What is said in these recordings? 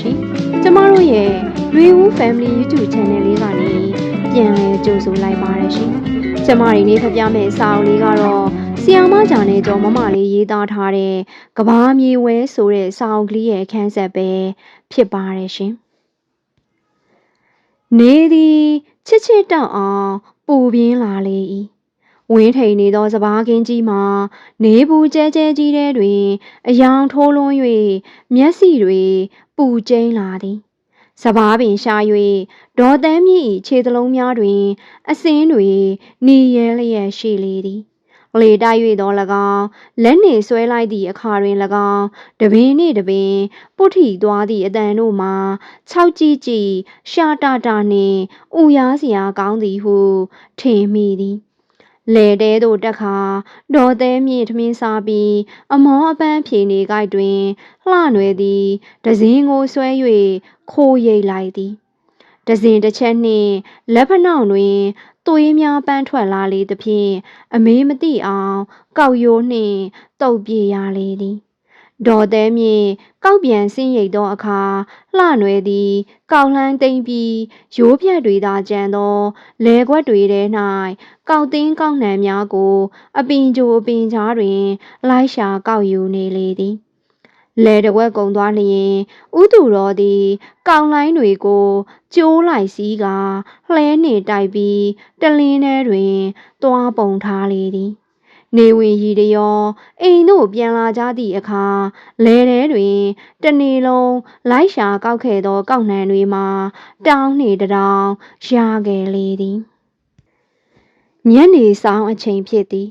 ရှင်။ကျမတို့ရဲ့ Rewu Family YouTube Channel လေးကနေပြန်လည်ကြိုဆိုလိုက်ပါတယ်ရှင်။ကျမတွေနေဖပြမဲ့စာအုပ်လေးကတော့ဆီယာမဂျာနဲ့ကျော်မမလေးရေးသားထားတဲ့ကဘာမြေဝဲဆိုတဲ့စာအုပ်ကလေးရဲ့အခန်းဆက်ပဲဖြစ်ပါတယ်ရှင်။နေသည်ချစ်ချစ်တောက်အောင်ပူပြင်းလာလေ၏ဝင်းထိန်နေသောစပားကင်းကြီးမှာနေဘူးကျဲကျဲကြီးတဲ့တွင် အယောင်ထိုးလွှန်း၍မျက်စိတွေ ပူကျိန်းလာသည်စပားပင်ရှာ၍ဒေါ်တန်းမြင့်၏ခြေသလုံးများတွင် အစင်းတွေနေရဲလျက်ရှိလေသည်လေတိုက်၍သော၎င်းလက်နှင့်ဆွဲလိုက်သည့်အခါတွင်၎င်းတပင်နှင့်တပင်ပုထီသွားသည့်အတန်တို့မှာခြောက်ကြည့်ကြည့်ရှာတာတာနှင့်ဥရားစရာကောင်းသည်ဟုထင်မိသည် လေတဲသို့တက်ခါဒေါ်သေးမြင့်ထမင်းစားပြီး အမောအပန်းဖြေနေကြိုက်တွင်လှနွယ်သည်ဒဇင်းကိုဆွဲ၍ခိုးရိပ်လိုက်သည်ဒဇင်တစ်ချက်နှင့်လက်ဖနှောင်တွင်သွေးများပန်းထွက်လာလေသဖြင့်အမေးမသိအောင်ကောက်ရိုးနှင့်တုပ်ပြေရလေသည် ဒေါ်သေးမြင့်ကောက်ပြန်ဆင်းရိပ်သောအခါလှနွယ်သည် ကောက်လှမ်းသိမ့်ပြီးရိုးပြက်တွေသာကြံသောလဲခွက်တွေထဲ၌ကောက်တင်းကောက်နှံများကို အပင်ကြိုအပင်ကြားတွင် လိုက်ရှာကောက်ယူနေလေသည်လဲတဝက်ကုံသွားလျင်ဥသူတော်သည် ကောင်းလိုင်းတွေကိုကျိုးလိုက်စည်းကလှဲနှင့်တိုက်ပြီးတလင်းထဲတွင် သွားပုံထားလေသည် နေဝင်ရီတရောအိမ်တို့ပြန်လာကြသည့်အခါလဲထဲတွင်တနေ့လုံးလိုက်ရှာကောက်ခဲ့သောကောက်နှံတွေမှာတောင်းနှင့်တောင်ရာခဲ့လေသည်ညနေဆောင်အချိန်ဖြစ်သည်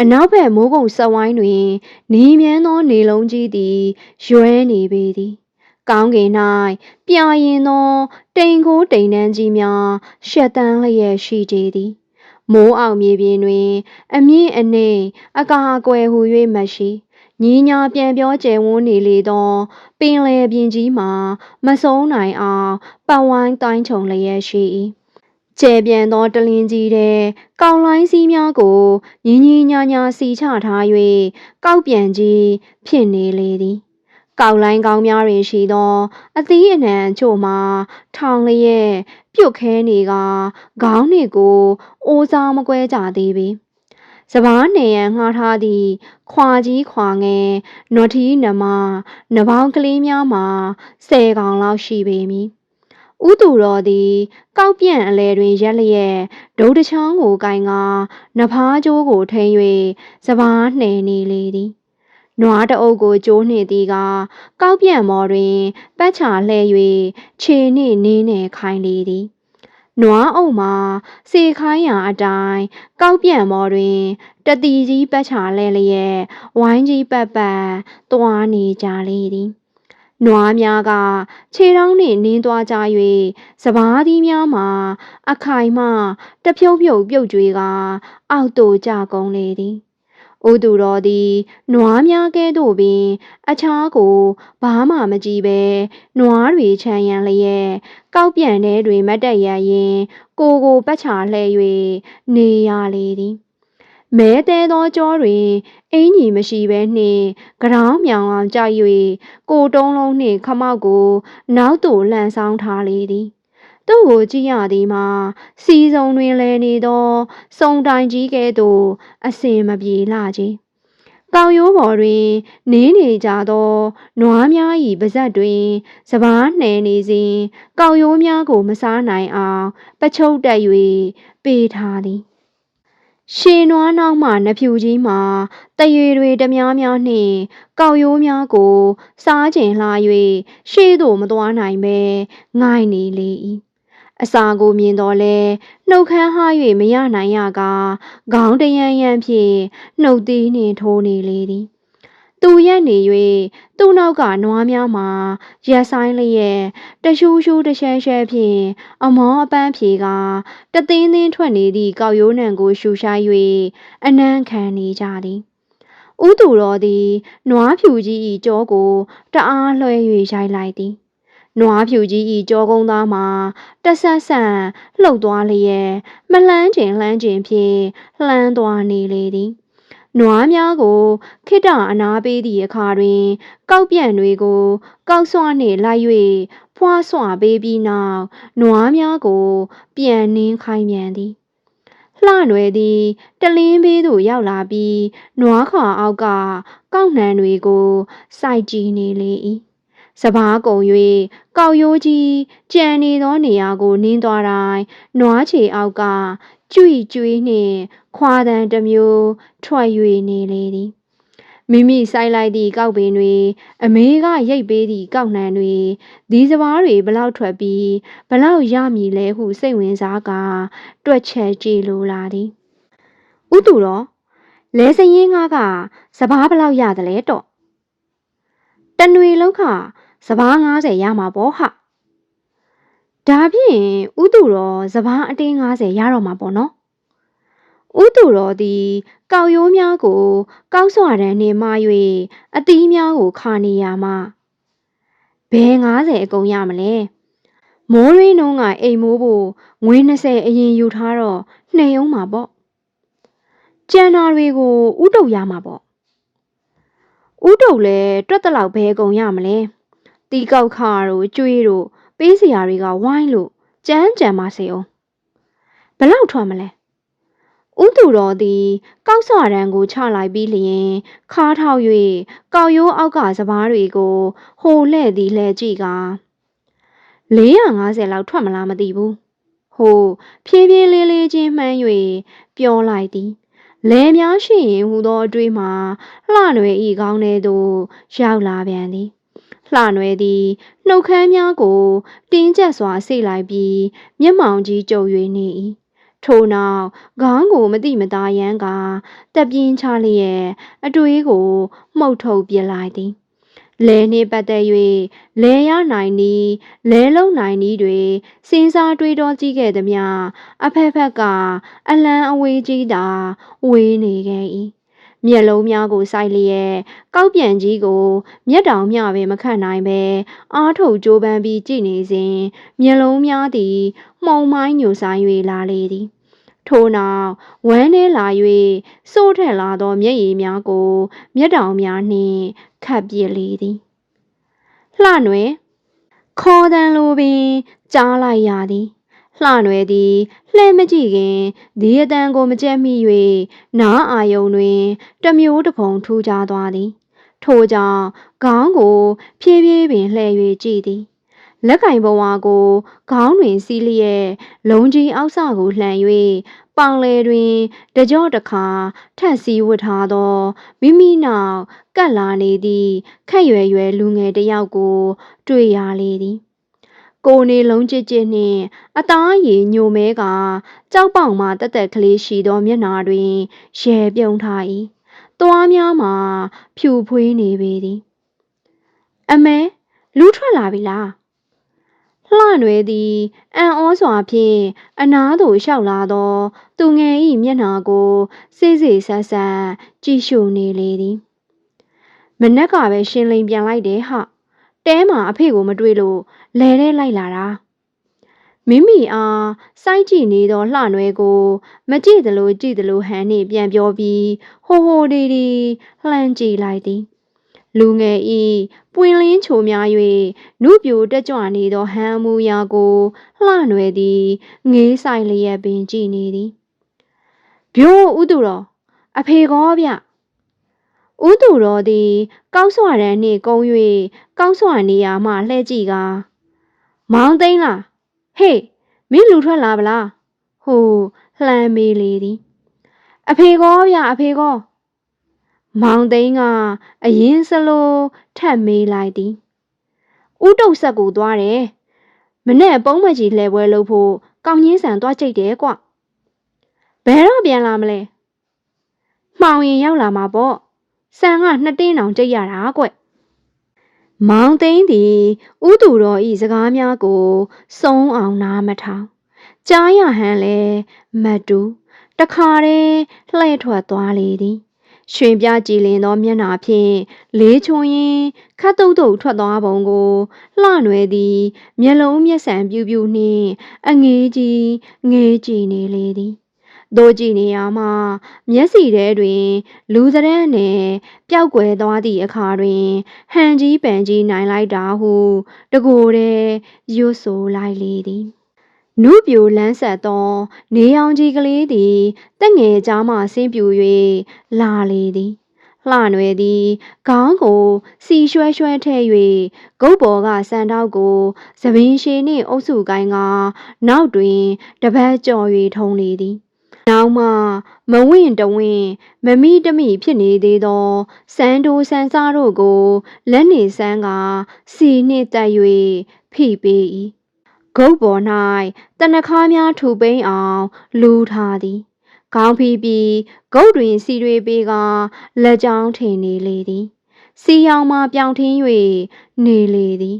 အနောက်ဘက်မိုးကုံစက်ဝိုင်းတွင်နီမြန်းသောနေလုံးကြီးသည်ရွဲနေပေသည်ကောင်းကင်၌ပြာရင်သော တိမ်ကိုတိမ်နှန်းကြီးများရှက်တန်းလျက်ရှိကြသည် မိုးအောင်မြေပြင်တွင် အမြင့်အနှိမ်အကာအကွယ်ဟူ၍မရှိညီညာပြန်ပြောကျယ်ဝန်းနေလေသော ပင်လယ်ပြင်ကြီးမှာ မဆုံးနိုင်အောင်ပတ်ဝိုင်းတိုင်းချုံလျက်ရှိ၏ကျဲပြန်သောတလင်းကြီးတဲ့ကောင်းလိုင်းစည်းများကိုညီညီညာညာစီချထား၍ကောက်ပြန်ကြီးဖြစ်နေလေသည် ကောက်လိုင်းကောင်းများတွင်ရှိသော အသီးအနှံအချို့မှာ ထောင်လျက်ပြုတ်ခဲနေကခေါင်းနှင့်ကိုအိုးစားမကွဲကြသေးပေစပားနေရန်ငှားထားသည့်ခွာကြီးခွာငယ်နွထီးနမနဘောင်းကလေးများမှာဆယ်ကောင်လောက်ရှိပေမည်ဥသူတော်သည် ကောက်ပြန့်အလဲတွင်ရက်လျက်ဒုတ်တချောင်းကိုကင်ကနဖားကျိုးကိုထိန်၍စပားနှဲနေလေသည် နွားတအုပ်ကိုကျိုးနှင့်သည်ကကောက်ပြန့်မော်တွင်ပတ်ချလှဲ၍ခြေနှင့်နင်းနှင့်ခိုင်လေသည်နွားအုပ်မှာစေခိုင်းရာအတိုင်းကောက်ပြန့်မော်တွင်တတီကြီးပတ်ချလဲလျက်ဝိုင်းကြီးပတ်ပတ်သွားနေကြလေသည်နွားများကခြေထောင်းနှင့်နင်းသွားကြ၍စပားသီးများမှာ အခိုင်မှတဖြုတ်ဖြုတ်ပြုတ်ကြွေကအောက်သို့ကျကုန်လေသည်။ ဥသူတော်သည်နွားများကဲ့သို့ပင် အခြားကိုဘာမှမကြည့်ပဲနွားတွေချမ်းရန်လျက်ကောက်ပြန်ထဲတွင်မတ်တက်ရရင် ကိုကိုပတ်ချလှဲ၍နေရလေသည်။မဲတဲသောကြောတွင်အင်းကြီးမရှိဘဲနှင့်ကြောင်မြောင်အောင်ကြိုက်၍ကိုတုံးလုံးနှင့်ခမောက်ကို နောက်သို့လှန်ဆောင်ထားလေသည်။ သူ့ကိုကြည့်ရသည်မှာစီစုံတွင်လဲနေသောစုံတိုင်ကြီးကဲ့သို့အစင်မပြေလှကြီး။ကောင်ရိုးပေါ်တွင်နင်းနေကြသောနွားများ၏ပါဇက်တွင်စပားနှဲနေစဉ်ကောင်ရိုးများကိုမစားနိုင်အောင်ပချုပ်တက်၍ပေးထားသည်ရှေနွားနောက်မှနဖြူကြီးမှာတရွေတွေတများများနှင့်ကောက်ရိုးများကို စားကျင်လှ၍ရှေ့သို့မသွားနိုင်ပဲငိုက်နေလေ၏ အစာကိုမြင်တော့လဲနှုတ်ခမ်းဟား၍မရနိုင်ရကခေါင်းတရန်ရန်ဖြင့်နှုတ်သီးနှင့်ထိုးနေလေသည်သူရက်နေ၍သူ့နောက်ကနွားများမှာရက်ဆိုင်လျက်တရှူးရှူးတရှဲရှဲဖြင့်အမောအပန်းဖြေကတသင်းသင်းထွက်နေသည့်ကောက်ရိုးနံကိုရှူရှိုင်း၍အနံ့ခံနေကြသည်ဥသူတော်သည်နွားဖြူကြီး၏ကြောကိုတအားလွှဲ၍ရိုက်လိုက်သည် နွားဖြူကြီး၏ကြောကုန်းသားမှာတဆတ်ဆန့်လှုပ်သွားလျက်မလှမ်းကျင်လှမ်းကျင်ဖြင့်လှမ်းသွားနေလေသည်နွားများကိုခိတ္တအနာပေးသည့်အခါတွင် ကောက်ပြန့်တွေကို ကောက်ဆွနှင့်လိုက်၍ဖွာဆွပေးပြီးနောက်နွားများကို ပြန်နှင်းခိုင်းပြန်သည်လှနွယ်သည်တလင်းဘေးသို့ရောက်လာပြီးနွားခါအောက်ကကောက်နှံတွေကိုစိုက်ကြည့်နေလေ၏ စပားကုံ၍ကောက်ရိုးကြီးကြံနေသောနေရာကိုနင်းသွားတိုင်းနွားချေအောက်ကကြွိကြွေးနှင့်ခွာတန်တစ်မျိုးထွက်၍နေလေသည်မိမိဆိုင်လိုက်သည့်ကောက်ပင်တွေအမေကရိတ်ပေးသည့်ကောက်နှံတွေဒီစပားတွေဘလောက်ထွက်ပြီးဘလောက်ရမည်လဲဟုစိတ်ဝင်စားကာတွက်ချက်ကြည့်လိုလာသည်ဥတူတော်လဲစရင်ငါကစပားဘလောက်ရသလဲတော့ တနွေလုံးခစပား90ရမှာပေါ့ဟာဒါဖြင့်ဥတူတော်စပားအတင်း90ရတော့မှာပေါ့နော်ဥတူတော်သည်ကောက်ရိုးများကို ကောက်စွာတန်းနှင့်မှား၍အသီးများကိုခါနေရမှဘယ်90အကုန်ရမလဲမိုးရင်းနှုံးကအိမ်မိုးဖို့ငွေ20အရင်ယူထားတော့နှိမ်အောင်မှာပေါ့ကျန်နာတွေကိုဥတုပ်ရမှာပေါ့ ဥတုပ်လဲတွက်တလောက်ဘဲကုန်ရမလဲတီကောက်ခါတို့ကျွေးတို့ပေးစရာတွေကဝိုင်းလို့ကြမ်းကြမ်းမစေအောင်ဘလောက်ထွက်မလဲဥသူတော်သည်ကောက်စွာရန်ကိုချလိုက်ပြီးလျင်ခါထောက်၍ကောက်ရိုးအောက်ကစပားတွေကိုဟိုလှဲ့သည်လှဲ့ကြည့်က450လောက်ထွက်မလားမသိဘူးဟိုဖြည်းဖြည်းလေးလေးချင်းမှန်း၍ပြောလိုက်သည် လဲများရှိရင်ဟူသောအတွေးမှာလှနွယ်ဤကောင်းထဲသို့ရောက်လာပြန်သည်လှနွယ်သည်နှုတ်ခမ်းများကို တင်းကျပ်စွာဆိတ်လိုက်ပြီး မျက်မှောင်ကြီးကျုပ်၍နေ၏ထို့နောက်ခေါင်းကိုမတိမသားရန်ကတက်ပြင်းချလျက်အတွေးကိုမှုတ်ထုတ်ပြလိုက်သည် လဲနှင့်ပတ်သက်၍လဲရနိုင်နီးလဲလုံးနိုင်နီးတွေစဉ်းစားတွေးတောကြည့်ခဲ့သည်မြအဖက်ဖက်ကအလံအဝေးကြီးသာဝေးနေခဲ့၏မျက်လုံးများကိုစိုက်လျက်ကောက်ပြန်ကြီးကို မျက်တောင်မျှပင်မခတ်နိုင်ပဲအားထုတ်ကြိုးပမ်းပြီးကြည့်နေစဉ်မျက်လုံးများသည်မှုံမိုင်းညိုဆိုင်၍လာလေသည် ထို့နောက်ဝမ်းထဲလာ၍စိုးထက်လာသောမျက်ရည်များကို မျက်တောင်များနှင့်ခတ်ပစ်လေသည်လှနွယ်ခေါ်တန်လိုပင်ကြားလိုက်ရသည်လှနွယ်သည်လှဲ့မကြည့်ခင်ဒီအတန်ကိုမကြက်မိ၍နားအာယုံတွင်တမျိုးတဖုံထူးခြားသွားသည်ထို့ကြောင့်ခေါင်းကို ဖြည်းဖြည်းပင်လှည့်၍ကြည့်သည် လက်ကင်ဘဝကိုခေါင်းတွင်စီးလျက်လုံကြီးအောက်ဆကိုလှန်၍ပေါင်လေတွင်တကြော့တခါထက်စီဝတ်ထားသောမိမိနောက်ကပ်လာနေသည့်ခက်ရွယ်ရွယ်လူငယ်တစ်ယောက်ကို တွေ့ရလေသည်ကိုနေလုံးကြစ်ကြစ်နှင့်အသားရည်ညိုမဲကကြောက်ပေါင်မှတက်တက်ကလေးရှိသောမျက်နာတွင်ရဲပြုံးထား၏သွားများမှာဖြူဖွေးနေပေသည်အမဲလူထွက်လာပြီလား လှနွယ်သည်အံ့ဩစွာဖြင့်အနားသို့လျှောက်လာသော သူငယ်၏မျက်နှာကိုစိစိဆက်ဆက်ကြည့်ရှုနေလေသည်မနက်ကပဲရှင်းလိန်ပြန်လိုက်တယ်ဟာတဲမှာအဖေကိုမတွေ့လို့လဲထဲလိုက်လာတာမိမိအားစိုက်ကြည့်နေသောလှနွယ်ကို မကြည့်သလိုကြည့်သလိုဟန်နှင့်ပြန်ပြောပြီးဟိုဟိုဒီဒီလှမ်းကြည့်လိုက်သည် လူငယ်ဤပွင့်လင်းချိုများ၍နုပြိုတက်ကြွနေသောဟန်မူရာကိုလှနွယ်သည်ငေးဆိုင်လျက်ပင်ကြည်နေသည်ဘိုးဥသူတော်အဖေကောဗျဥသူတော်သည် ကောက်ဆွရန်နှင့်ကုံ၍ကောက်ဆွနေရာမှလှဲ့ကြည့်ကာမောင်းသိန်းလားဟေးမင်းလူထွက်လာဗလားဟိုလှမ်းမေးလေသည် အဖေကောဗျအဖေကော မောင်သိန်းကအရင်စလိုထပ်မေးလိုက်သည်ဥတုတ်ဆက်ကိုသွားတယ်မနဲ့ပုံးမကြီးလှဲပွဲလုပ်ဖို့ကောင်းကြီးဆန်သွားကြိတ်တယ်ကွဘယ်တော့ပြန်လာမလဲမှောင်ရင်ရောက်လာမှာပေါ့ဆန်ကနှစ်တင်းတောင်ကြိတ်ရတာကွမောင်သိန်းသည်ဥသူတော်ဤစကားများကိုစုံအောင်နားမထောင်ကြားရဟန်လဲမတ်တူတခါတည်းလှဲ့ထွက်သွားလေသည် ရွှင်ပြကြည်လင်သောမျက်နှာဖြင့်လေးချွန်ရင်ခတ်တုတ်တုတ်ထွက်သွားပုံကိုလှနွယ်သည်မျက်လုံးမျက်စံပြူးပြူးနှင့်အငေးကြီးငေးကြည့်နေလေသည်တို့ကြည့်နေရမှမျက်စီထဲတွင် လူစရက်နဲ့ပျောက်ကွယ်သွားသည့်အခါတွင် ဟန်ကြီးပန်ကြီးနိုင်လိုက်တာဟု တကိုယ်တည်းရွတ်ဆိုလိုက်လေသည် နုပြိုလန်းဆက်သော နေအောင်ကြီးကလေးသည်တက်ငယ်ကြားမှဆင်းပြူ၍လာလေသည်လှနွယ်သည်ခေါင်းကိုစီရွှဲရွှဲထဲ့၍ဂုတ်ပေါ်ကစံတောက်ကိုသပင်ရှည်နှင့်အုပ်စုကိုင်းကနောက်တွင်တပတ်ကြော်၍ထုံးလေသည်နောက်မှမဝင့်တဝင့်မမိတမိဖြစ်နေသေးသောစံတိုးဆန်စားတို့ကိုလက်နေဆန်းကစီနှင့်တက်၍ဖိပေး၏ ဂုတ်ပေါ်၌တနခါးများထူပိန်အောင်လူထားသည်ခေါင်းဖီးပြီးဂုတ်တွင်စီတွေပေးကလက်ကြောင်းထင်နေလေသည်စီရောင်မှပြောင်ထင်း၍နေလေသည်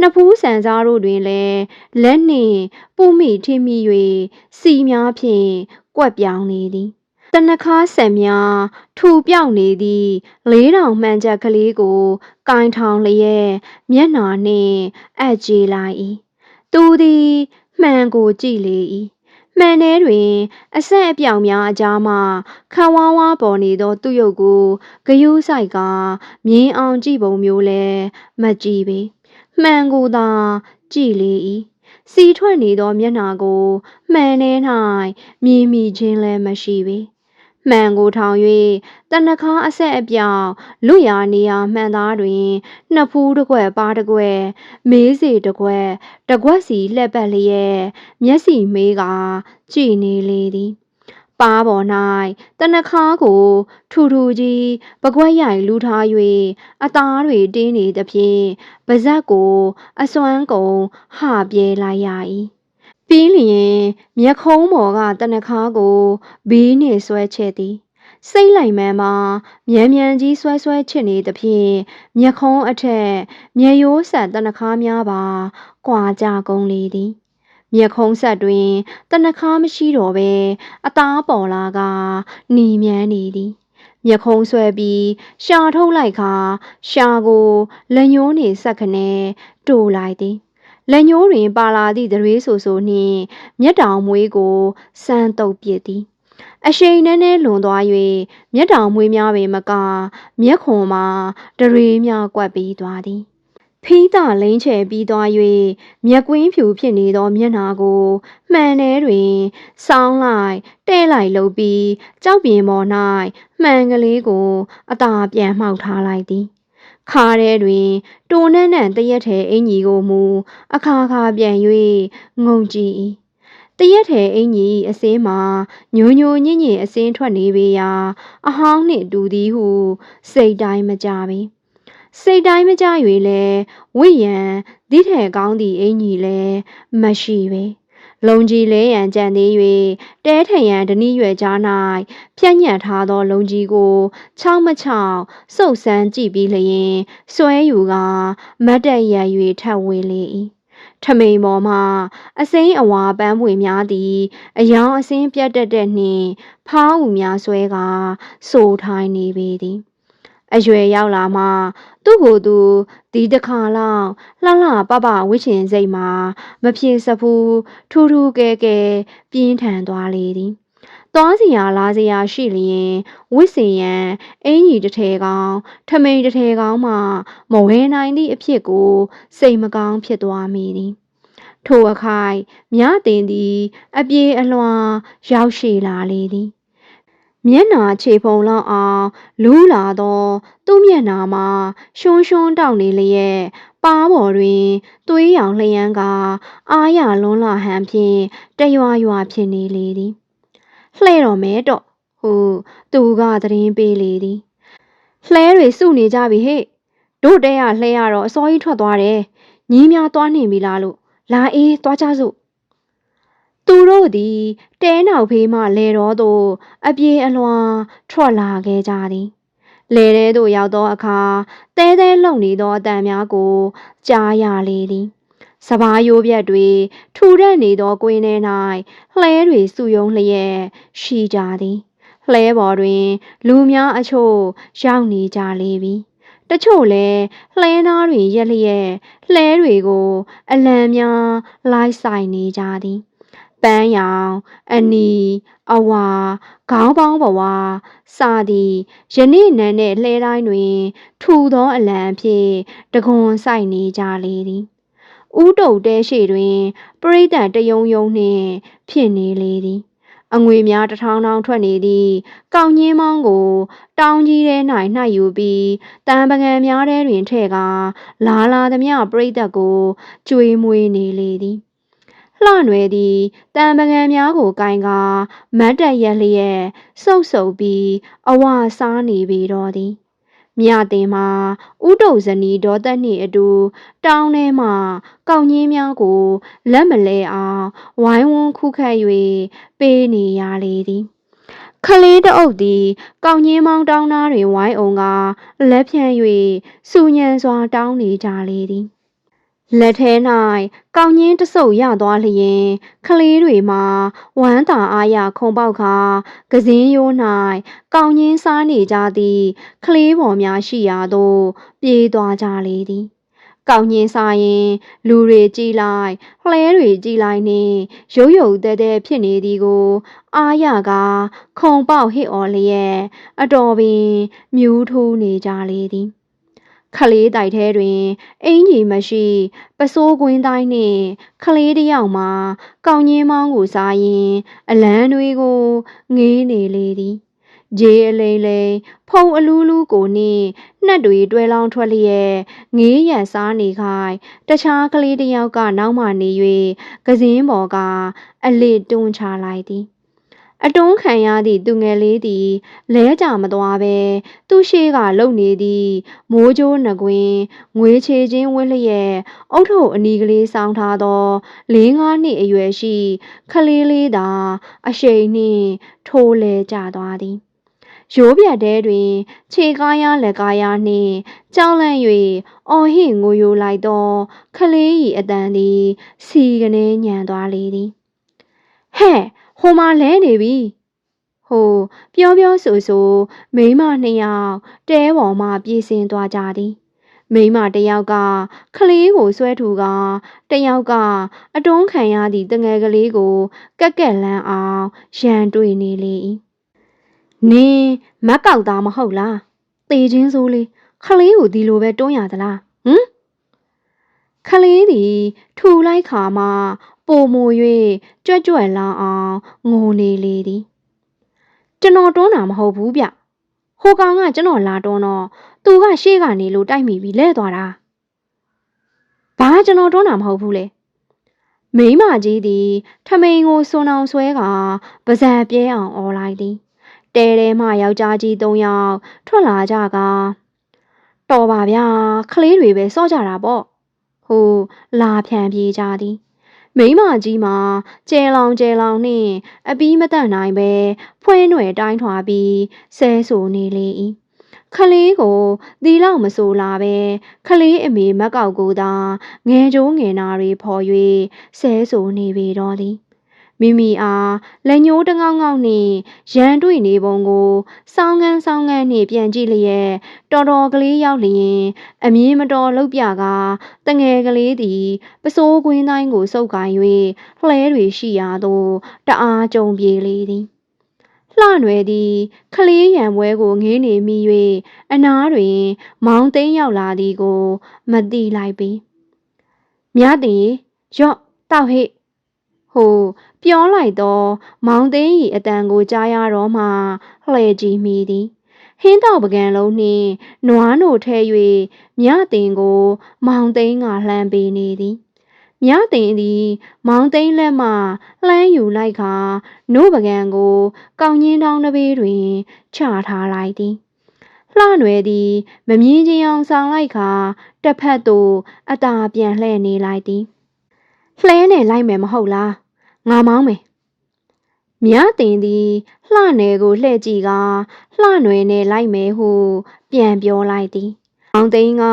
နှစ်ဖူးဆန်စားတို့တွင်လည်းလက်နှင့်ပူမိထိမိ၍စီများဖြင့်ကွက်ပြောင်းနေသည်တနခါဆံများထူပြောက်နေသည့်လေးတောင်မှန်ချက်ကလေးကိုကင်ထောင်လျက်မျက်နှာနှင့်အပ်ကြည့်လိုက်၏ သူသည်မှန်ကိုကြည့်လေ၏မှန်ထဲတွင် အဆက်အပြောင်များအကြားမှခဝါးဝါပေါ်နေသော သူ့ရုပ်ကိုဂယုဆိုင်ကမြင်းအောင်ကြည့်ပုံမျိုးလဲမကြည့်ပေမှန်ကိုသာကြည့်လေ၏စီထွက်နေသောမျက်နှာကိုမှန်ထဲ၌မြင်မိခြင်းလည်းမရှိပေ မှန်ကိုထောင်၍တနခါအဆက်အပြောင်လွတ်ရာနေရာမှန်သားတွင်နှစ်ဖူးတစ်ခွက်ပါတစ်ခွက်မေးစီတစ်ခွက်တကွက်စီလှက်ပတ်လျက်မျက်စီမေးကကြည်နေလေသည်ပါပေါ်၌တနခါကို ထူထူကြီးပကွက်ရိုင်လူထား၍အသားတွေတင်းနေသဖြင့်ပါဇက်ကို အစွမ်းကုန်ဟပြဲလိုက်ရ၏ ပြီးလျင်မျက်ခုံးပေါ်ကတနခါကိုဘေးနှင့်ဆွဲချဲ့သည်စိတ်လိုက်မှန်းမှာမြန်မြန်ကြီးဆွဲဆွဲချစ်နေသဖြင့်မျက်ခုံးအထက်မျက်ရိုးဆက်တနခါများပါကွာကြကုန်လေသည်မျက်ခုံးဆက်တွင်တနခါမရှိတော့ဘဲအသားပေါ်လာကหนีမြန်းနေသည်မျက်ခုံးဆွဲပြီးရှာထုတ်လိုက်ခါရှာကိုလက်ညှိုးနှင့်ဆက်ခနဲတိုးလိုက်သည် လက်ညှိုးတွင်ပါလာသည့်တရေဆူဆူနှင့်မျက်တောင်မွေးကိုစမ်းတုပ်ပစ်သည်အရှိန်နှဲနှဲလွန်သွား၍မျက်တောင်မွေးများပင်မကမျက်ခွန်မှာတရေများကွက်ပြီးသွားသည်ဖီးတာလိမ့်ချဲပြီးသွား၍မျက်ကွင်းဖြူဖြစ်နေသောမျက်နှာကိုမှန်ထဲတွင်စောင်းလိုက်တဲ့လိုက်လုပ်ပြီးကြောက်ပြင်းပေါ်၌မှန်ကလေးကိုအသာပြန်မှောက်ထားလိုက်သည် ခါထဲတွင်တိုနန်းနန်းတရက်ထဲအင်ကြီးကိုမူအခါခါပြန်၍ငုံကြည့်၏တရက်ထဲအင်ကြီးအစင်းမှာညိုညိုညင်ညင်အစင်းထွက်နေပေရာအဟောင်းနှင့်တူသည်ဟု စိတ်တိုင်းမကြပေစိတ်တိုင်းမကြ၍လဲဝိယံဒီထဲကောင်းသည့်အင်ကြီးလဲမရှိပေ လုံကြီးလဲရန်ကြံသေး၍တဲထရန်ဒနီးရွယ်ကြား၌ဖြန့်ညံ့ထားသောလုံကြီးကိုချောင်းမချောင်းစုပ်ဆန်းကြည့်ပြီးလျင်စွဲယူကမတ်တက်ရ၍ထပ်ဝေလေ၏ထမိန်ပေါ်မှအစိမ်းအဝါပန်းပွေများသည်အယောင်အစင်းပြတ်တက်တဲ့နှင့်ဖောင်းဦးများဆွဲကစိုးထိုင်းနေပေသည်အရွယ်ရောက်လာမှ သူ့ကိုယ်သူဒီတခါလောက်လှလှပပဝှချင်စိတ်မှာမပြေစဘူးထူးထူးကဲကဲပြင်းထန်သွားလေသည်သွားစီရာလာစီရာရှိလျင်ဝစ်စီရန်အင်းကြီးတစ်ထဲကောင်ထမိန်တစ်ထဲကောင်မှမဝဲနိုင်သည့်အဖြစ်ကို စိတ်မကောင်းဖြစ်သွားမိသည်ထိုအခိုက်မြတင်သည် အပြေးအလွှာရောက်ရှိလာလေသည် မျက်နာခြေဖုံလောက်အောင်လူးလာသောသူ့မျက်နာမှာရှွန်းရှွန်းတောက်နေလျက်ပါးပေါ်တွင်သွေးရောင်လျှမ်းကအာရလွန်းလာဟန်ဖြင့်တရွာရွာဖြစ်နေလေသည်လှဲ့တော်မဲတော့ဟုသူကသတင်းပေးလေသည်လှဲတွေစုနေကြပြီဟဲ့တို့တဲရလှဲရတော့အစောကြီးထွက်သွားတယ်ညီးများသွားနေပြီလားလို့လာအေးသွားကြစို့ သူတို့သည်တဲနောက်ဖေးမှလဲတော်သို့အပြေးအလွှာထွက်လာခဲ့ကြသည်လေထဲသို့ရောက်သောအခါတဲတဲလှုပ်နေသောအတန်များကိုကြားရလေသည်စပားရိုးပြက်တွေထူထပ်နေသောကွင်းထဲ၌လှဲတွေစုယုံလျက်ရှိကြသည်လှဲပေါ်တွင် လူများအချို့ရောက်နေကြလေပြီတချို့လည်းလှဲနားတွင်ရက်လျက်လှဲတွေကို အလံများလိုက်ဆိုင်နေကြသည် ပန်းရောင်အနီအဝါခေါင်းပေါင်းဘဝစသည်ယနေ့နံနှင့်လှဲတိုင်းတွင် ထူသောအလံဖြင့်တကွန်ဆိုင်နေကြလေသည်ဥတုတ်တဲရှိတွင်ပရိသတ်တယုံယုံနှင့်ဖြစ်နေလေသည်အငွေများတထောင်ထောင်ထွက်နေသည့်ကောက်ညင်းမောင်းကို တောင်ကြီးထဲ၌နှိုက်ယူပြီးတံပကံများထဲတွင်ထည့်ကာလာလာသမျှပရိသတ်ကိုကြွေးမွေးနေလေသည် လှနွယ်သည်တံပကံများကိုကင်ကာမတ်တက်ရက်လျက်စုပ်စုပ်ပြီးအဝစားနေပေတော့သည်မြတင်မှာဥတုဇနီဒေါ်သက်နှင့်အတူတောင်းထဲမှကောက်ညင်းများကိုလက်မလဲအောင်ဝိုင်းဝန်းခုခတ်၍ပေးနေရလေသည်ခလေးတအုပ်သည်ကောက်ညင်းမောင်းတောင်းသားတွင်ဝိုင်းအောင်ကလက်ဖြန့်၍စူညံစွာတောင်းနေကြလေသည် လက်ထဲ၌ကောင်းညင်းတဆုပ်ရသွားလျင်ခလေးတွေမှာဝမ်းသာအားရခုံပေါက်ခါကစင်းရိုး၌ကောင်းညင်းစားနေကြသည်ခလေးပေါ်များရှိရာသို့ပြေးသွားကြလေသည်ကောင်းညင်းစားရင်လူတွေကြည်လိုက်လှဲတွေကြည်လိုက်နှင့်ရုပ်ရုပ်တဲတဲဖြစ်နေသည်ကို အားရကခုံပေါက်ဟစ်အော်လျက်အတော်ပင်မြူးထိုးနေကြလေသည် ခလေးတိုက်ထဲတွင် အင်ကြီးမရှိပစိုးကွင်းတိုင်းနှင့်ခလေးတယောက်မှာကောင်းငင်းမောင်းကိုစားရင်အလန်းတွေကိုငေးနေလေသည်ဂျေအလိမ့်လိမ့်ဖုံအလူးလူးကိုနှင့်နှက်တွေတွဲလောင်းထွက်လျက်ငေးရန်စားနေခိုင်တခြားကလေးတယောက်ကနောက်မှနေ၍ကစင်းပေါ်ကအလစ်တွန်းချလိုက်သည် အတုံးခံရသည့်သူငယ်လေးသည်လဲကြမသွားဘဲသူ့ရှိကလုံနေသည်မိုးကြိုးနှကွင်းငွေချေချင်းဝှက်လျက်အုတ်ထုပ်အနီးကလေးစောင်းထားသောလေးငါးနှစ်အရွယ်ရှိခလေးလေးသာ အရှိန်နှင့်ထိုးလဲကျသွားသည်ရိုးပြတ်တဲတွင်ခြေကားရလက်ကားရနှင့်ကြောင်းလန့်၍အော်ဟစ်ငိုယိုလိုက်သော ခလေး၏အတန်သည် စီကနေညံသွားလေသည်ဟဲ့ ဟိုမှာလဲနေပြီဟိုပြောပြောဆိုဆိုမိမနှစ်ယောက်တဲပေါ်မှပြေးစင်သွားကြသည်မိမတယောက်ကခလေးကိုဆွဲထူကတယောက်က အတွန်းခံရသည့်တငယ်ကလေးကို ကက်ကက်လန်းအောင်ရန်တွေ့နေလေ၏နင်းမက်ကောက်သားမဟုတ်လားတေချင်းစိုးလေးခလေးကိုဒီလိုပဲတွန်းရသလားဟမ်ခလေးသည်ထူလိုက်ခါမှ ပိုမို၍ကြွက်ကြွက်လောင်းအောင်ငိုနေလေသည်ကျွန်တော်တွန်းတာမဟုတ်ဘူးဗျဟိုကောင်ကကျွန်တော်လာတွန်းတော့သူကရှေ့ကနေလို့တိုက်မိပြီးလဲသွားတာဘာကျွန်တော်တွန်းတာမဟုတ်ဘူးလေမိမကြီးသည်ထမိန်ကိုစွန်အောင်ဆွဲကပါဇက်ပြဲအောင်អော်လိုက်သည်တဲတဲမှယောက်ျားကြီး၃ယောက်ထွက်လာကြကတော်ပါဗျာခလေးတွေပဲစော့ကြတာပေါ့ဟိုလာဖြန်ပြေးကြသည် မိမကြီးမှာကျဲလောင်ကျဲလောင်နှင့်အပီးမတတ်နိုင်ပဲဖွဲနွယ်တိုင်းထွာပြီးဆဲဆူနေလေ၏ခလေးကိုဒီလောက်မဆိုလာပဲခလေးအမေမက်ကောက်ကိုသာငယ်ကျိုးငယ်နာတွေဖော်၍ဆဲဆူနေပေတော့သည် မိမိအားလက်ညှိုးတငောင်းငောင်းနှင့်ရန်တွေ့နေပုံကိုစောင်းငန်းစောင်းငန်းနှင့်ပြန်ကြည့်လျက်တော်တော်ကလေးရောက်လျင်အမြင်မတော်လှုပ်ပြကတငယ်ကလေးသည်ပစိုးကွင်းတိုင်းကိုစုပ်ကိုင်၍လှဲတွေရှိရာသို့တအားကြုံပြေလေသည်လှနွယ်သည်ခလေးရံပွဲကိုငေးနေမိ၍အနားတွင် မောင်သိန်းရောက်လာသည်ကိုမသိလိုက်ပေမြတ်တင်ရော့တောက်ဟိ ဟိုပြောလိုက်သောမောင်သိန်း၏အတန်ကိုကြားရတော့မှလှဲကြည့်မိသည်ဟင်းတောက်ပကံလုံးနှင့်နွားနို့ထဲ၍မြတင်ကို မောင်သိန်းကလှမ်းပေးနေသည်မြတင်သည် မောင်သိန်းလက်မှလှမ်းယူလိုက်ခါနို့ပကံကို ကောင်းညင်းတောင်းတစ်ပေးတွင်ချထားလိုက်သည်လှနွယ်သည် မမြင်ချင်အောင်ဆောင်လိုက်ခါတစ်ဖက်သို့အသာပြန်လှည့်နေလိုက်သည်လှဲနဲ့လိုက်မယ်မဟုတ်လား ငါမောင်းမယ်မြတင်သည်လှနယ်ကိုလှည့်ကြည့်ကလှနွယ်နဲ့လိုက်မယ်ဟု ပြန်ပြောလိုက်သည်။အောင်သိန်းက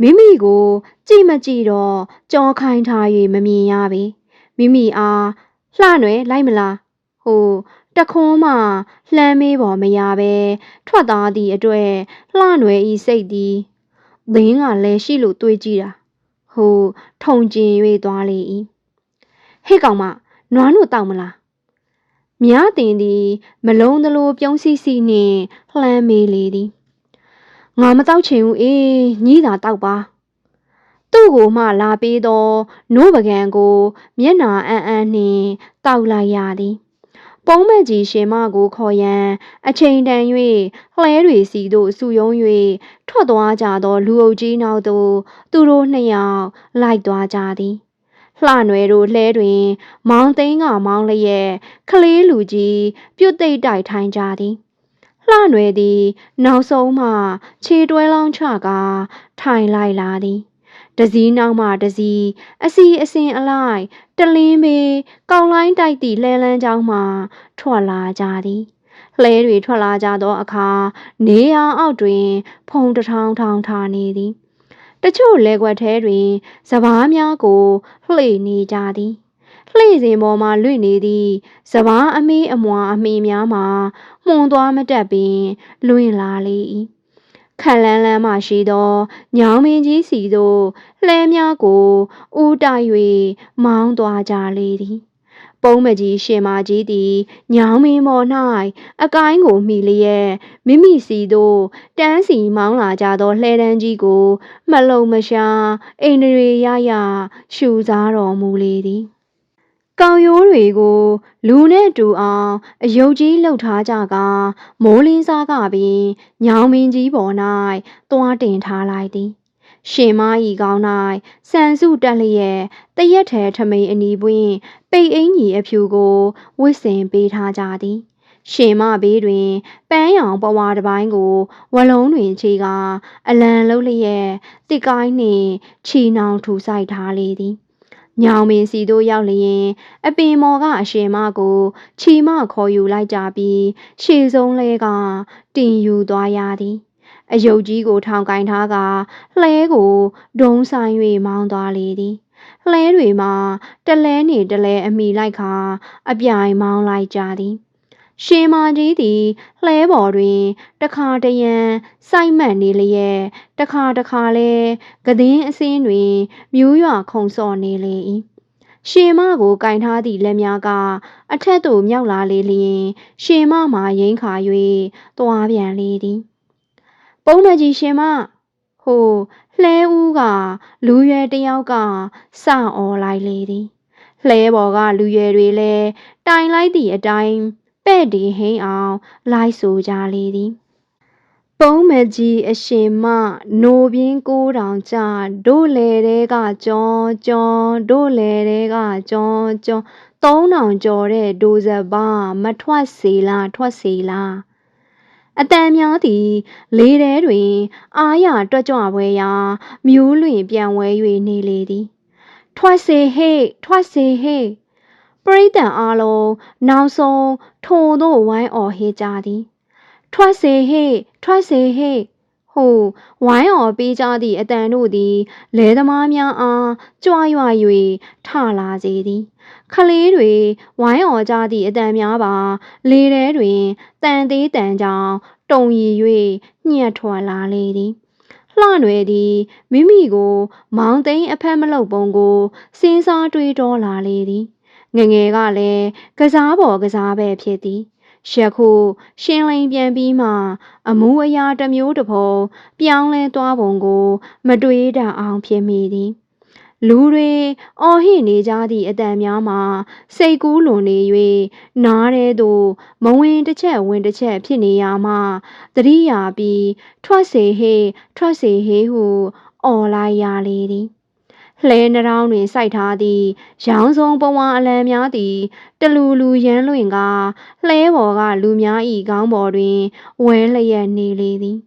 မိမိကိုကြည့်မကြည့်တော့ကြောခိုင်းထား၍မမြင်ရပေ။မိမိအားလှနွယ်လိုက်မလား။ဟိုတခွန်းမှလှမ်းမေးပေါ်မရပဲထွက်သားသည့်အတွေ့လှနွယ်ဤစိတ်သည်သင်းကလည်းရှိလို့တွေးကြည့်တာ။ဟိုထုံကျင်၍သွားလေ၏။ဟဲ့ကောင်မ နွားနို့တောက်မလားမြားတင်သည်မလုံးသလိုပြုံးစီစီနှင့်လှမ်းမေးလေသည်ငါမတောက်ချင်ဘူးအေးညီးသာတောက်ပါသူ့ကိုမှလာပေးသောနို့ပကံကိုမျက်နာအန်းအန်းနှင့်တောက်လိုက်ရသည်ပုံးမက်ကြီးရှင်မကိုခေါ်ရန် အချိန်တန်၍လှဲတွေစီသို့စုယုံ၍ထွက်သွားကြသောလူအုပ်ကြီးနောက်သို့သူတို့နှစ်ယောက်လိုက်သွားကြသည် လှနွယ်တို့လှဲတွင် မောင်သိန်းကမောင်းလျက်ခလေးလူကြီးပြုတ်သိပ်တိုက်ထိုင်ကြသည်လှနွယ်သည် နောက်ဆုံးမှခြေတွဲလောင်းချကာထိုင်လိုက်လာသည်တစည်းနောက်မှတစည်းအစီအစဉ်အလိုက်တလင်းမေကောင်းလိုင်းတိုက်သည့်လဲလန်းချောင်းမှထွက်လာကြသည်လှဲတွေထွက်လာကြသောအခါနေရာအောက်တွင် ဖုံတထောင်ထောင်ထားနေသည် တချို့လဲကွက်ထဲတွင်စပားများကိုလှေနေကြသည်လှေစဉ်ပေါ်မှလွင့်နေသည့်စပားအမေးအမွာအမီများမှာမှုန်သွားမတက်ပင် လွင့်လာလေ၏ခက်လန်းလန်းမှရှိသောညောင်မင်းကြီးစီသို့လှဲများကိုဦးတိုက်၍မောင်းသွားကြလေသည် ပုံးမကြီးရှင်မကြီးသည်ညောင်မင်းမော်၌အကိုင်းကိုမိလျက်မိမိစီသို့တန်းစီမောင်းလာကြသောလှဲတန်းကြီးကိုမလုံမရှာအိန္ဒြေရရရှူစားတော်မူလေသည်ကောင်ရိုးတွေကို လူနဲ့တူအောင်အယုတ်ကြီးလှုပ်ထားကြကမိုးလင်းစားကပင်ညောင်မင်းကြီးပေါ်၌သွားတင်ထားလိုက်သည်ရှင်မကြီးကောင်း၌ဆန်စုတက်လျက်တရက်ထဲထမိန်အနီးပွင့် ပိတ်အင်းကြီးအဖြူကိုဝစ်စင်ပေးထားကြသည်ရှင်မဘေးတွင်ပန်းရောင်ပဝါတစ်ပိုင်းကို ဝလုံးတွင်ခြေကအလံလုံးလျက်တစ်ကိုင်းနှင့်ချီနှောင်ထူဆိုင်ထားလေသည်ညောင်မင်းစီတို့ရောက်လျင် အပင်မော်ကအရှင်မကိုချီမခေါ်ယူလိုက်ကြပြီး ရှေ့ဆုံးလဲကတင်ယူသွားရသည်အယုတ်ကြီးကိုထောင်ကင်ထားကလှဲကိုဒုံဆိုင်၍မောင်းသွားလေသည် လှဲတွေမှာတလဲနေတလဲအမိလိုက်ခါအပြိုင်မောင်းလိုက်ကြသည်ရှင်မာကြီးသည်လှဲပေါ်တွင်တခါတရံစိုက်မှတ်နေလျက်တခါတခါလဲကဒင်းအစင်းတွင်မြူးရွခုံစော့နေလေ၏ရှင်မကိုကင်ထားသည့်လက်များကအထက်သို့မြောက်လာလေလျင် ရှင်မမှာရိမ့်ခါ၍သွားပြန်လေသည် ပုံးမကြီးရှင်မ ဟိုလှဲဦးကလူရွယ်တယောက်ကစအော်လိုက်လေသည်လှဲပေါ်ကလူရွယ်တွေလည်းတိုင်လိုက်သည့်အတိုင်းပဲ့ဒီဟိန်းအောင်လိုက်ဆိုကြလေသည်ပုံးမကြီးအရှင်မနိုပြင်းကိုတောင်ကြတို့လေတဲ့ကကြောကြောတို့လေတဲ့ကကြောကြောသုံးတောင်ကျော်တဲ့ဒိုဇပါမထွက်စေလားထွက်စေလား အတန်များသည်လေထဲတွင် အာရတွက်ကြွပွဲရာ မျိုးလွင်ပြန်ဝဲ၍နေလေသည် ထွက်စေဟိတ်ထွက်စေဟိတ်ပရိသတ်အားလုံးနောက်ဆုံးထိုသို့ဝိုင်းအော်ဟစ်ကြသည် ထွက်စေဟိတ်ထွက်စေဟိတ်ဟုဝိုင်းအော်ပေးကြသည့်အတန်တို့သည်လဲသမားများအားကြွားရွ၍ထလာစေသည် ခလေးတွေဝိုင်းအော်ကြသည့်အတန်များပါ လေထဲတွင်တန်သေးတန်ကြောင်တုံရီ၍ညှက်ထွက်လာလေသည်လှနွယ်သည်မိမိကို မောင်သိန်းအဖက်မလုပ်ပုံကိုစဉ်းစားတွေးတောလာလေသည်ငငယ်ကလည်းကစားပေါ်ကစားပဲဖြစ်သည်ယခုရှင်းလိန်ပြန်ပြီးမှ အမူအရာတစ်မျိုးတစ်ဖုံပြောင်းလဲသွားပုံကို မတွေးတတ်အောင်ဖြစ်မိသည် လူတွေအော်ဟစ်နေကြသည့်အတန်များမှာစိတ်ကူးလွန်နေ၍နားထဲသို့မဝင်တစ်ချက်ဝင်တစ်ချက်ဖြစ်နေရမှသတိရပြီးထွက်စေဟေးထွက်စေဟေးဟုအော်လိုက်ရလေသည်လှဲနှရောင်းတွင်စိုက်ထားသည့်ရောင်စုံပဝါအလံများသည်တလူလူရမ်းလွင်ကလှဲပေါ်ကလူများ၏ခေါင်းပေါ်တွင်ဝဲလျက်နေလေသည်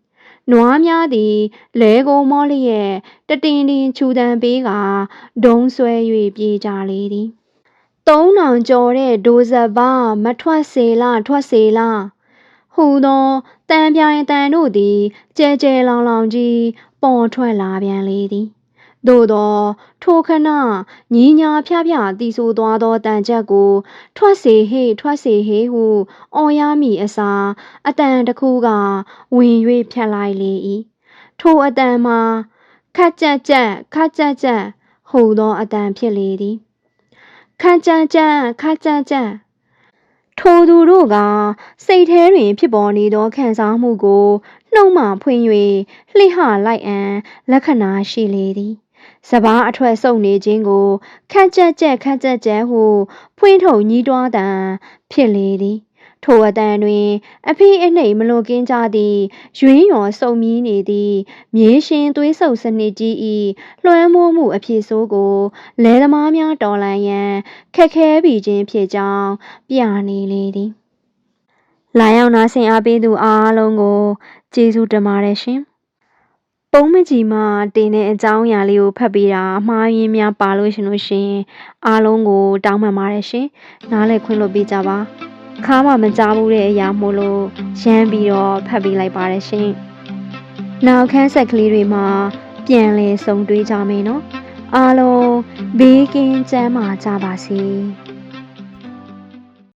နွားများသည်လဲကိုမောလျက်တတင်တင်ခြူတံပေးကဒုံဆွဲ၍ပြေးကြလေသည်သုံးနောင်ကျော်တဲ့ဒိုဇပမထွက်စေလားထွက်စေလားဟူသောတန်ပြိုင်တန်တို့သည်ကြဲကြဲလောင်လောင်ကြီးပေါ်ထွက်လာပြန်လေသည် သို့သောထိုခဏညီညာဖျဖျတီဆိုသွားသောတန်ချက်ကို ထွက်စေဟေ့ထွက်စေဟေ့ဟုအော်ရမည်အစားအတန်တစ်ခုကဝင်၍ဖြတ်လိုက်လေ၏ထိုအတန်မှာခက်ကြက်ကြက်ခက်ကြက်ကြက်ဟူသောအတန်ဖြစ်လေသည်ခါကြမ်းကြမ်းခါကြမ်းကြမ်းထိုသူတို့ကစိတ်ထဲတွင် ဖြစ်ပေါ်နေသောခံစားမှုကိုနှုံမှဖွင့်၍လှိဟလိုက်အံလက္ခဏာရှိလေသည် စပားအထွက်ဆုပ်နေခြင်းကိုခက်ကြက်ကြက်ခက်ကြက်ကြက်ဟုဖွင့်ထုတ်ညီးတွားတံဖြစ်လေသည်ထိုအတန်တွင် အဖေးအနှိမ်မလွန်ကင်းကြသည့်ရွင်းရော်စုံမီးနေသည့်မြေရှင်သွေးဆုပ်စနစ်ကြီး၏လွှမ်းမိုးမှုအဖြစ်ဆိုးကိုလဲသမားများတော်လှန်ရန်ခက်ခဲပြီးခြင်းဖြစ်ကြောင်းပြနေလေသည်လာရောက်နာဆင်အားပေးသူအားလုံးကိုကျေးဇူးတင်ပါတယ်ရှင် ပုံးမကြီးမှာတင်တဲ့အကြောင်းအရာလေးကိုဖတ်ပေးတာအမှားယွင်းများပါလို့ရှင်လို့ရှင်အားလုံးကိုတောင်းပန်ပါတယ်ရှင်နားလည်ခွင့်လွှတ်ပေးကြပါခါမှမကြားဘူးတဲ့အရာမို့လို့ရမ်းပြီးတော့ဖတ်ပေးလိုက်ပါတယ်ရှင်နောက်ခန်းဆက်ကလေးတွေမှာပြန်လည်ဆုံတွေ့ကြမယ်နော်အားလုံးဘေးကင်းကျန်းမာကြပါစေ